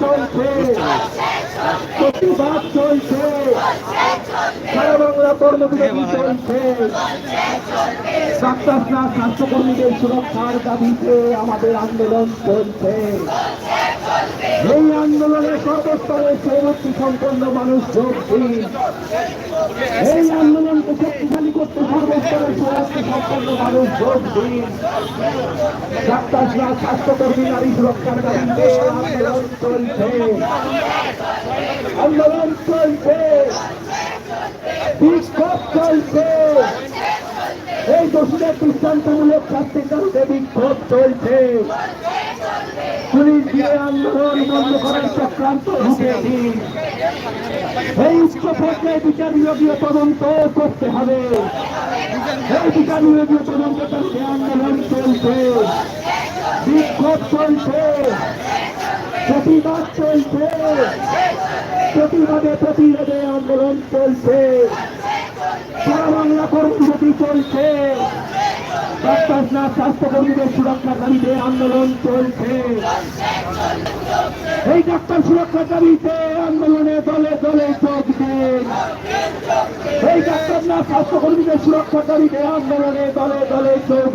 চলছে প্রতিবাদ চলছে সারা বাংলা কর্মবিরতি চলছে ডাক্তাররা স্বাস্থ্যকর্মীদের সুরক্ষার দাবিতে আমাদের আন্দোলন চলছে এই আন্দোলনে সর্বস্তরে সম্পন্ন মানুষ দিন এই আন্দোলনকে শক্তিশালী করতে সর্বস্তরে প্রবৃত্তি সম্পন্ন মানুষ যোগ দিন। ডাক্তাররা, স্বাস্থ্যকর্মী, নারী সুরক্ষার চলছে। আন্দোলন চলছে। বিক্ষোভ চলছে। এই দোষীদের দৃষ্টান্তমূলক শাস্তি দাবিতে বিক্ষোভ চলছে। পুলিশ দিয়ে আন্দোলন বন্ধ করার চক্রান্ত ঢুকে দিন এই উচ্চ পর্যায়ে বিচার বিভাগীয় তদন্ত করতে হবে। এই বিচার বিভাগীয় তদন্ত করতে আন্দোলন চলছে। বিক্ষোভ চলছে। প্রতিবাদ চলছে। প্রতিবাদে প্রতিবাদে আন্দোলন চলছে। সারা বাংলা কর্মসূচি চলছে। ডাক্তার স্বাস্থ্যকর্মীদের সুরক্ষার দাবিতে আন্দোলন চলছে। এই ডাক্তার সুরক্ষার দাবিতে আন্দোলনে দলে দলে যোগ এই ডাক্তার না স্বাস্থ্যকর্মীদের সুরক্ষার দাবিতে আন্দোলনে দলে দলে যোগ